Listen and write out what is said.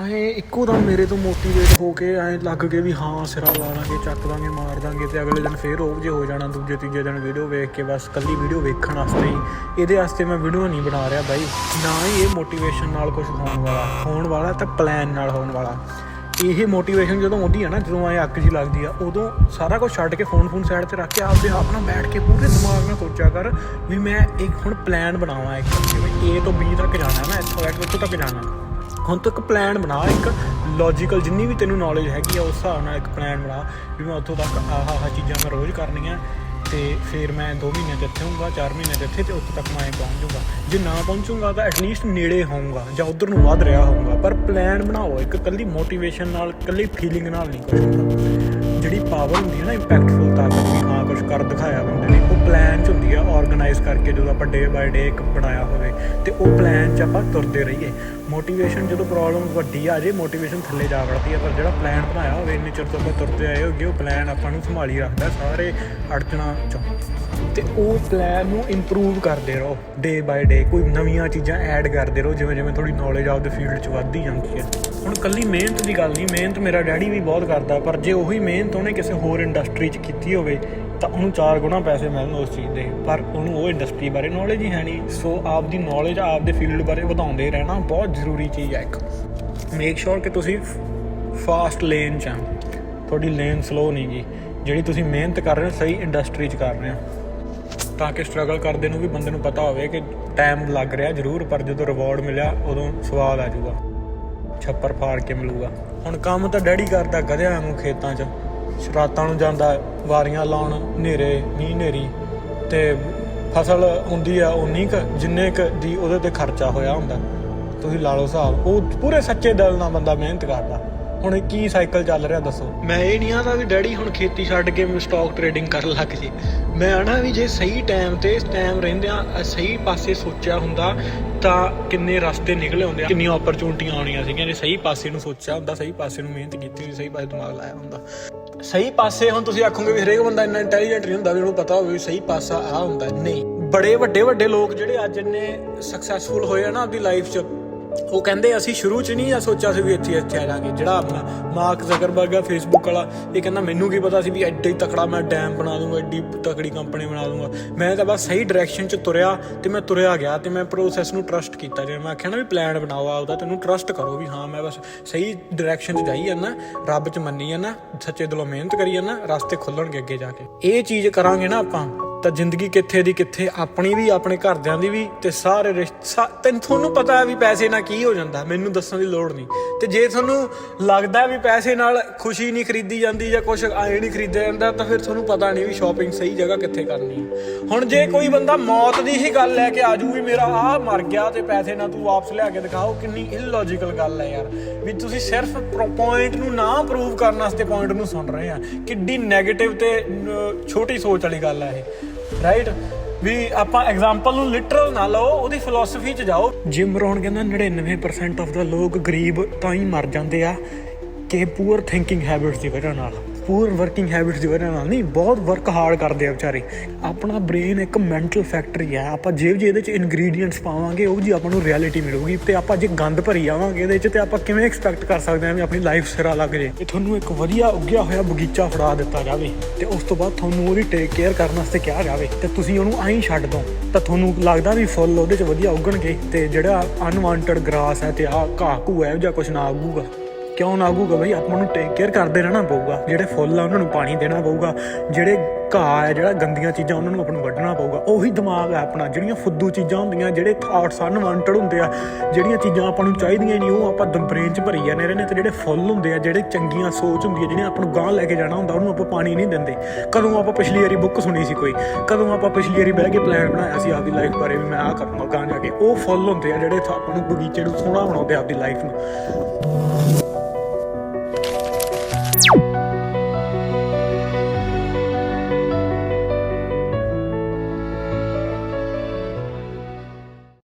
ਐ ਇੱਕੋ ਦਮ ਮੇਰੇ ਤੋਂ ਮੋਟੀਵੇਟ ਹੋ ਕੇ ਐ ਲੱਗ ਗਏ ਵੀ ਹਾਂ, ਸਿਰਾ ਲਾ ਲਾਂਗੇ ਚੱਕ ਦਾਂਗੇ, ਮਾਰ ਦਾਂਗੇ ਤੇ ਅਗਲੇ ਦਿਨ ਫੇਰ ਉਹ ਜੇ ਹੋ ਜਾਣਾ, ਦੂਜੇ, ਤੀਜੇ ਦਿਨ ਵੀਡੀਓ ਵੇਖ ਕੇ ਬਸ ਕੱਲੀ ਵੀਡੀਓ ਵੇਖਣ ਵਾਸਤੇ ਹੀ। ਇਹਦੇ ਵਾਸਤੇ ਮੈਂ ਵੀਡੀਓ ਨਹੀਂ ਬਣਾ ਰਿਹਾ ਬਾਈ। ਨਾ ਹੀ ਇਹ ਮੋਟੀਵੇਸ਼ਨ ਨਾਲ ਕੁਝ ਹੋਣ ਵਾਲਾ। ਹੋਣ ਵਾਲਾ ਤਾਂ ਪਲਾਨ ਨਾਲ ਹੋਣ ਵਾਲਾ। ਇਹ ਮੋਟੀਵੇਸ਼ਨ ਜਦੋਂ ਆਉਂਦੀ ਆ ਨਾ, ਜਦੋਂ ਐ ਅੱਗ ਜੀ ਲੱਗਦੀ ਆ, ਉਦੋਂ ਸਾਰਾ ਕੁਝ ਛੱਡ ਕੇ ਫੋਨ ਫੋਨ ਸਾਈਡ ਤੇ ਰੱਖ ਕੇ ਆਪਦੇ ਆਪ ਨਾਲ ਬੈਠ ਕੇ ਪੂਰੇ ਦਿਮਾਗ ਨਾਲ ਸੋਚਿਆ ਕਰ ਵੀ ਮੈਂ ਇੱਕ ਹੁਣ ਪਲਾਨ ਬਣਾਵਾਂ ਇੱਕ ਜਿਵੇਂ A ਤੋਂ B ਤੱਕ ਜਾਣਾ ਨਾ, ਇੱਥੋਂ ਲੈ ਤੱਕ ਜਾਣਾ। ਹੁਣ ਤੱਕ ਪਲਾਨ ਬਣਾ, ਇੱਕ ਲੌਜੀਕਲ ਜਿੰਨੀ ਵੀ ਤੈਨੂੰ ਨੌਲੇਜ ਹੈਗੀ ਆ, ਉਸ ਹਿਸਾਬ ਨਾਲ ਇੱਕ ਪਲਾਨ ਬਣਾ ਵੀ ਮੈਂ ਉੱਥੋਂ ਤੱਕ ਆਹ ਆਹ ਚੀਜ਼ਾਂ ਮੈਂ ਰੋਜ਼ ਕਰਨੀਆਂ ਤੇ ਫਿਰ ਮੈਂ 2 ਮਹੀਨੇ ਤੇ ਇੱਥੇ ਹੋਊਗਾ 4 ਮਹੀਨੇ ਤੇ ਇੱਥੇ ਤੇ ਉੱਥੇ ਤੱਕ ਮੈਂ ਪਹੁੰਚ ਜਾਊਗਾ ਜੇ ਨਾ ਪਹੁੰਚੂਗਾ ਤਾਂ ਐਟਲੀਸਟ ਨੇੜੇ ਹੋਊਗਾ ਜਾਂ ਉਧਰ ਨੂੰ ਵੱਧ ਰਿਹਾ ਹੋਊਗਾ। ਪਰ ਪਲਾਨ ਬਣਾਓ, ਇੱਕ ਕੱਲੀ ਮੋਟੀਵੇਸ਼ਨ ਨਾਲ ਕੱਲੀ ਫੀਲਿੰਗ ਨਾਲ ਨਹੀਂ ਕੁਝ ਹੁੰਦਾ। ਜਿਹੜੀ ਪਾਵਰ ਹੁੰਦੀ ਹੈ ਨਾ ਇੰਪੈਕਟਫੁਲ ਤਾਕਤ ਵੀ, ਹਾਂ ਕੁਝ ਕਰ ਦਿਖਾਇਆ ਬੰਦੇ ਨੇ ਪਲਾਨ ਚ ਹੁੰਦੀ ਆ ਆਰਗੇਨਾਈਜ਼ ਕਰਕੇ ਜਦੋਂ ਆਪਾਂ ਡੇ ਬਾਏ ਡੇ ਇੱਕ ਬਣਾਇਆ ਹੋਵੇ ਤੇ ਉਹ ਪਲਾਨ ਚ ਆਪਾਂ ਤੁਰਦੇ ਰਹੀਏ। ਮੋਟੀਵੇਸ਼ਨ ਜਦੋਂ ਪ੍ਰੋਬਲਮ ਵੱਡੀ ਆ ਜੇ ਮੋਟੀਵੇਸ਼ਨ ਥੱਲੇ ਜਾ ਵੜਦੀ ਆ, ਪਰ ਜਿਹੜਾ ਪਲਾਨ ਬਣਾਇਆ ਹੋਵੇ, ਇੰਨੇ ਚਿਰ ਤੋਂ ਆਪਾਂ ਤੁਰਦੇ ਆਏ ਹੋਗੇ ਉਹ ਪਲਾਨ ਆਪਾਂ ਨੂੰ ਸੰਭਾਲੀ ਰੱਖਦਾ ਸਾਰੇ ਅੜਚਣਾ ਚੋਂ। ਤੇ ਉਹ ਪਲਾਨ ਨੂੰ ਇੰਪਰੂਵ ਕਰਦੇ ਰਹੋ ਡੇ ਬਾਏ ਡੇ ਕੋਈ ਨਵੀਆਂ ਚੀਜ਼ਾਂ ਐਡ ਕਰਦੇ ਰਹੋ, ਜਿਵੇਂ ਜਿਵੇਂ ਥੋੜੀ ਨੌਲੇਜ ਆਪਦੇ ਫੀਲਡ 'ਚ ਵੱਧਦੀ ਜਾਂਦੀ ਹੈ। ਹੁਣ ਕੱਲੀ ਮਿਹਨਤ ਦੀ ਗੱਲ ਨਹੀਂ, ਮਿਹਨਤ ਮੇਰਾ ਡੈਡੀ ਵੀ ਬਹੁਤ ਕਰਦਾ, ਪਰ ਜੇ ਉਹੀ ਮਿਹਨਤ ਉਹਨੇ ਕਿਸੇ ਹੋਰ ਇੰਡਸਟਰੀ 'ਚ ਕੀਤੀ ਹੋਵੇ, ਤਾਂ ਉਹਨੂੰ ਚਾਰ ਗੁਣਾ ਪੈਸੇ ਮਿਲਣ ਉਸ ਚੀਜ਼ ਦੇ, ਪਰ ਉਹਨੂੰ ਉਹ ਇੰਡਸਟਰੀ ਬਾਰੇ ਨੌਲੇਜ ਹੀ ਹੈ ਨਹੀਂ। ਸੋ ਆਪਦੀ ਨੌਲੇਜ ਆਪਦੇ ਫੀਲਡ ਬਾਰੇ ਵਧਾਉਂਦੇ ਰਹਿਣਾ ਬਹੁਤ ਜ਼ਰੂਰੀ ਚੀਜ਼ ਹੈ ਇੱਕ। ਮੇਕ ਸ਼ੋਰ ਕਿ ਤੁਸੀਂ ਫਾਸਟ ਲੇਨ 'ਚ ਆ। ਤੁਹਾਡੀ ਲੇਨ ਸਲੋ ਨਹੀਂ ਗੀ ਜਿਹੜੀ ਤੁਸੀਂ ਮਿਹਨਤ ਕਰ ਰਹੇ ਹੋ, ਸਹੀ ਇੰਡਸਟਰੀ 'ਚ ਕਰ ਰਹੇ ਹੋ। ਤਾਂ ਕਿ ਸਟਰਗਲ ਕਰਦੇ ਨੂੰ ਵੀ ਬੰਦੇ ਨੂੰ ਪਤਾ ਹੋਵੇ ਕਿ ਟਾਈਮ ਲੱਗ ਰਿਹਾ ਜ਼ਰੂਰ, ਪਰ ਜਦੋਂ ਰਿਵਾਰਡ ਮਿਲਿਆ, ਉਦੋਂ ਸਵਾਦ ਆ ਜਾਊਗਾ। ਛੱਪਰ ਫਾੜ ਕੇ ਮਿਲੂਗਾ। ਹੁਣ ਕੰਮ ਤਾਂ ਡੈਡੀ ਕਰਦਾ, ਗਧਿਆਂ ਵਾਂਗੂ ਖੇਤਾਂ 'ਚ। ਰਾਤਾਂ ਨੂੰ ਜਾਂਦਾ, ਵਾਰੀਆਂ ਲਾਉਣ, ਹਨੇਰੇ, ਮੀਂਹ, ਹਨੇਰੀ। ਤੇ ਫਸਲ ਹੁੰਦੀ ਆ ਉਨੀ ਕ, ਜਿੰਨੇ ਕ ਦੀ ਉਹਦੇ ਤੇ ਖਰਚਾ ਹੋਇਆ ਹੁੰਦਾ। ਤੁਸੀਂ ਲਾ ਲਓ ਹਿਸਾਬ। ਉਹ ਪੂਰੇ ਸੱਚੇ ਦਿਲ ਨਾਲ ਬੰਦਾ ਮਿਹਨਤ ਕਰਦਾ। ਹੁਣ ਕੀ ਸਾਈਕਲ ਚੱਲ ਰਿਹਾ ਦੱਸੋ? ਮੈਂ ਇਹ ਨਹੀਂ ਆਦਾ ਵੀ ਡੈਡੀ ਹੁਣ ਖੇਤੀ ਛੱਡ ਕੇ ਸਟਾਕ ਟ੍ਰੇਡਿੰਗ ਕਰਨ ਲੱਗ ਜੇ। ਮੈਂ ਆਣਾ ਵੀ ਜੇ ਸਹੀ ਟਾਈਮ ਤੇ ਟਾਈਮ ਰਹਿੰਦਿਆਂ ਸਹੀ ਪਾਸੇ ਸੋਚਿਆ ਹੁੰਦਾ, ਤਾਂ ਕਿੰਨੇ ਰਸਤੇ ਨਿਕਲੇ ਹੁੰਦੇ ਆ। ਕਿੰਨੀਆਂ ਓਪਰਚੁਨਿਟੀਆਂ ਆਉਣੀਆਂ ਸੀਗੀਆਂ ਜੇ ਸਹੀ ਪਾਸੇ ਨੂੰ ਸੋਚਿਆ ਹੁੰਦਾ, ਸਹੀ ਪਾਸੇ ਨੂੰ ਮਿਹਨਤ ਕੀਤੀ ਹੁੰਦੀ ਸਹੀ ਪਾਸੇ ਦਿਮਾਗ ਲਾਇਆ ਹੁੰਦਾ। ਸਹੀ ਪਾਸੇ ਹੁਣ ਤੁਸੀਂ ਆਖੋਗੇ ਵੀ ਹਰੇਕ ਬੰਦਾ ਇੰਨਾ ਇੰਟੈਲੀਜੈਂਟ ਨਹੀਂ ਹੁੰਦਾ, ਵੀ ਉਹਨੂੰ ਪਤਾ ਹੋਵੇ ਸਹੀ ਪਾਸਾ ਆ ਹੁੰਦਾ। ਨਹੀਂ, ਬੜੇ ਵੱਡੇ ਵੱਡੇ ਲੋਕ ਜਿਹੜੇ ਅੱਜ ਇੰਨੇ ਸਕਸੈਸਫੁਲ ਹੋਏ ਆ ਨਾ ਆਪਣੀ ਲਾਈਫ 'ਚ ਉਹ ਕਹਿੰਦੇ ਅਸੀਂ ਸ਼ੁਰੂ 'ਚ ਨਹੀਂ ਆ ਸੋਚਿਆ ਸੀ ਵੀ ਇੱਥੇ ਇੱਥੇ ਆ ਜਾਾਂਗੇ, ਜਿਹੜਾ ਆਪਣਾ ਮਾਰਕ ਜ਼ਕਰਬਰਗ ਆ ਫੇਸਬੁੱਕ ਵਾਲਾ, ਇਹ ਕਹਿੰਦਾ ਮੈਨੂੰ ਕੀ ਪਤਾ ਸੀ ਵੀ ਐਡਾ ਹੀ ਤਕੜਾ ਮੈਂ ਡੈਮ ਬਣਾ ਦੂੰਗਾ, ਐਡੀ ਤਕੜੀ ਕੰਪਨੀ ਬਣਾ ਦੂੰਗਾ। ਮੈਂ ਤਾਂ ਬਸ ਸਹੀ ਡਾਇਰੈਕਸ਼ਨ 'ਚ ਤੁਰਿਆ ਤੇ ਮੈਂ ਤੁਰਿਆ ਗਿਆ ਤੇ ਮੈਂ ਪ੍ਰੋਸੈਸ ਨੂੰ ਟਰਸਟ ਕੀਤਾ। ਜਿਵੇਂ ਮੈਂ ਆਖਿਆ ਨਾ ਵੀ ਪਲਾਨ ਬਣਾਓ ਆਪਦਾ, ਤੈਨੂੰ ਟਰਸਟ ਕਰੋ ਵੀ ਹਾਂ, ਮੈਂ ਬਸ ਸਹੀ ਡਾਇਰੈਕਸ਼ਨ 'ਚ ਜਾਈ ਜਾਂਦਾ, ਰੱਬ 'ਚ ਮੰਨੀ ਜਾਂਦਾ, ਸੱਚੇ ਦਿਲੋਂ ਮਿਹਨਤ ਕਰੀ ਜਾਂਦਾ, ਰਸਤੇ ਖੁੱਲਣਗੇ ਅੱਗੇ ਜਾ ਕੇ। ਇਹ ਚੀਜ਼ ਕਰਾਂਗੇ ਨਾ ਆਪਾਂ ਤਾਂ ਜ਼ਿੰਦਗੀ ਕਿੱਥੇ ਦੀ ਕਿੱਥੇ, ਆਪਣੀ ਵੀ, ਆਪਣੇ ਘਰਦਿਆਂ ਦੀ ਵੀ ਤੇ ਸਾਰੇ ਰਿਸ਼ਤੇ ਤੈਨੂੰ ਤੁਹਾਨੂੰ ਪਤਾ ਹੈ ਵੀ ਪੈਸੇ ਨਾਲ ਕੀ ਹੋ ਜਾਂਦਾ, ਮੈਨੂੰ ਦੱਸਣ ਦੀ ਲੋੜ ਨਹੀਂ। ਤੇ ਜੇ ਤੁਹਾਨੂੰ ਲੱਗਦਾ ਵੀ ਪੈਸੇ ਨਾਲ ਖੁਸ਼ੀ ਨਹੀਂ ਖਰੀਦੀ ਜਾਂਦੀ ਜਾਂ ਕੁਝ ਆਏ ਨਹੀਂ ਖਰੀਦਿਆ ਜਾਂਦਾ, ਤਾਂ ਫਿਰ ਤੁਹਾਨੂੰ ਪਤਾ ਨਹੀਂ ਵੀ ਸ਼ਾਪਿੰਗ ਸਹੀ ਜਗ੍ਹਾ ਕਿੱਥੇ ਕਰਨੀ ਹੈ। ਹੁਣ ਜੇ ਕੋਈ ਬੰਦਾ ਮੌਤ ਦੀ ਹੀ ਗੱਲ ਲੈ ਕੇ ਆਜੂ ਵੀ ਮੇਰਾ ਆਹ ਮਰ ਗਿਆ ਤੇ ਪੈਸੇ ਨਾਲ ਤੂੰ ਵਾਪਸ ਲਿਆ ਕੇ ਦਿਖਾਓ, ਕਿੰਨੀ ਇਲੌਜੀਕਲ ਗੱਲ ਹੈ ਯਾਰ। ਵੀ ਤੁਸੀਂ ਸਿਰਫ ਪੁਆਇੰਟ ਨੂੰ ਨਾ ਪ੍ਰੂਵ ਕਰਨ ਵਾਸਤੇ ਪੁਆਇੰਟ ਨੂੰ ਸੁਣ ਰਹੇ ਆ। ਕਿੱਡੀ 네ਗੇਟਿਵ ਤੇ ਛੋਟੀ ਸੋਚ ਵਾਲੀ ਗੱਲ ਹੈ ਇਹ। ਰਾਈਟ ਵੀ ਆਪਾਂ ਐਗਜ਼ਾਮਪਲ ਨੂੰ ਲਿਟਰਲ ਨਾ ਲਓ, ਉਹਦੀ ਫਿਲਾਸਫੀ 'ਚ ਜਾਓ। ਜਿਮ ਰੋਨ ਕਹਿੰਦਾ 99% ਆਫ ਦਾ ਲੋਕ ਗਰੀਬ ਤਾਂ ਹੀ ਮਰ ਜਾਂਦੇ ਆ, ਕਿ ਪੂਅਰ ਥਿੰਕਿੰਗ ਹੈਬਿਟਸ ਦੀ ਵਜ੍ਹਾ ਨਾਲ। ਪੂਰ ਵਰਕਿੰਗ ਹੈਬਿਟਸ ਦੀ ਵਜ੍ਹਾ ਨਾਲ ਨਹੀਂ, ਬਹੁਤ ਵਰਕ ਹਾਰਡ ਕਰਦੇ ਆ ਵਿਚਾਰੇ। ਆਪਣਾ ਬ੍ਰੇਨ ਇੱਕ ਮੈਂਟਲ ਫੈਕਟਰੀ ਆ। ਆਪਾਂ ਜੇ ਜੇ ਇਹਦੇ ਚ ਇਨਗਰੀਡੀਅੰਟਸ ਪਾਵਾਂਗੇ, ਉਹ ਜੀ ਆਪਾਂ ਨੂੰ ਰਿਐਲਿਟੀ ਮਿਲੂਗੀ ਤੇ ਆਪਾਂ ਜੇ ਗੰਦ ਭਰੀ ਜਾਵਾਂਗੇ ਇਹਦੇ ਚ ਤੇ ਆਪਾਂ ਕਿਵੇਂ ਐਕਸਪੈਕਟ ਕਰ ਸਕਦੇ ਹਾਂ ਵੀ ਆਪਣੀ ਲਾਈਫ ਸਿਰਾ ਲੱਗ ਜੇ। ਤੇ ਤੁਹਾਨੂੰ ਇੱਕ ਵਧੀਆ ਉੱਗਿਆ ਹੋਇਆ ਬਗੀਚਾ ਫੜਾ ਦਿੱਤਾ ਜਾਵੇ ਤੇ ਉਸ ਤੋਂ ਬਾਅਦ ਤੁਹਾਨੂੰ ਉਹਦੀ ਟੇਕ ਕੇਅਰ ਕਰਨ ਵਾਸਤੇ ਕਿਹਾ ਜਾਵੇ ਤੇ ਤੁਸੀਂ ਉਹਨੂੰ ਐਂ ਛੱਡ ਦੋ ਤਾਂ ਤੁਹਾਨੂੰ ਲੱਗਦਾ ਵੀ ਫੁੱਲ ਉਹਦੇ ਚ ਵਧੀਆ ਉੱਗਣਗੇ ਤੇ ਜਿਹੜਾ ਅਨਵਾਂਟਡ ਗ੍ਰਾਸ ਹੈ ਤੇ ਆ ਘਾਹ ਘੂ ਹੈ ਜਾਂ ਕੁਝ ਨਾ ਉੱਗੂਗਾ। ਕਿਉਂ ਨਾ ਆਗੂਗਾ ਬਈ? ਆਪਾਂ ਨੂੰ ਟੇਕ ਕੇਅਰ ਕਰਦੇ ਰਹਿਣਾ ਪਊਗਾ। ਜਿਹੜੇ ਫੁੱਲ ਆ, ਉਹਨਾਂ ਨੂੰ ਪਾਣੀ ਦੇਣਾ ਪਊਗਾ। ਜਿਹੜੇ ਘਾਹ ਹੈ ਜਿਹੜਾ ਗੰਦੀਆਂ ਚੀਜ਼ਾਂ, ਉਹਨਾਂ ਨੂੰ ਆਪਾਂ ਨੂੰ ਵੱਢਣਾ ਪਊਗਾ। ਉਹੀ ਦਿਮਾਗ ਹੈ ਆਪਣਾ। ਜਿਹੜੀਆਂ ਫੁੱਦੂ ਚੀਜ਼ਾਂ ਹੁੰਦੀਆਂ, ਜਿਹੜੇ ਥਾਟਸ ਅਨਵਾਂਟਡ ਹੁੰਦੇ ਆ, ਜਿਹੜੀਆਂ ਚੀਜ਼ਾਂ ਆਪਾਂ ਨੂੰ ਚਾਹੀਦੀਆਂ ਨਹੀਂ, ਉਹ ਆਪਾਂ ਬ੍ਰੇਨ 'ਚ ਭਰੀ ਜਾਂਦੇ ਰਹਿੰਦੇ ਤੇ ਜਿਹੜੇ ਫੁੱਲ ਹੁੰਦੇ ਆ, ਜਿਹੜੇ ਚੰਗੀਆਂ ਸੋਚ ਹੁੰਦੀ ਹੈ ਜਿਹੜੀਆਂ ਆਪਾਂ ਨੂੰ ਗਾਂ ਲੈ ਕੇ ਜਾਣਾ ਹੁੰਦਾ, ਉਹਨੂੰ ਆਪਾਂ ਪਾਣੀ ਨਹੀਂ ਦਿੰਦੇ। ਕਦੋਂ ਆਪਾਂ ਪਿਛਲੀ ਵਾਰੀ ਬੁੱਕ ਸੁਣੀ ਸੀ ਕੋਈ? ਕਦੋਂ ਆਪਾਂ ਪਿਛਲੀ ਵਾਰੀ ਬਹਿ ਕੇ ਪਲਾਨ ਬਣਾਇਆ ਸੀ ਆਪਦੀ ਲਾਈਫ ਬਾਰੇ ਵੀ ਮੈਂ ਆਹ ਕਰੂੰਗਾ ਗਾਂ ਜਾ ਕੇ? ਉਹ ਫੁੱਲ ਹੁੰਦੇ ਆ, ਜਿਹੜੇ ਆਪਾਂ ਨੂੰ ਬਗੀਚੇ ਨੂੰ ਸੋਹਣਾ ਬਣਾਉਂਦੇ ਆ ਆਪਦੀ ਲਾਈਫ ਨੂੰ।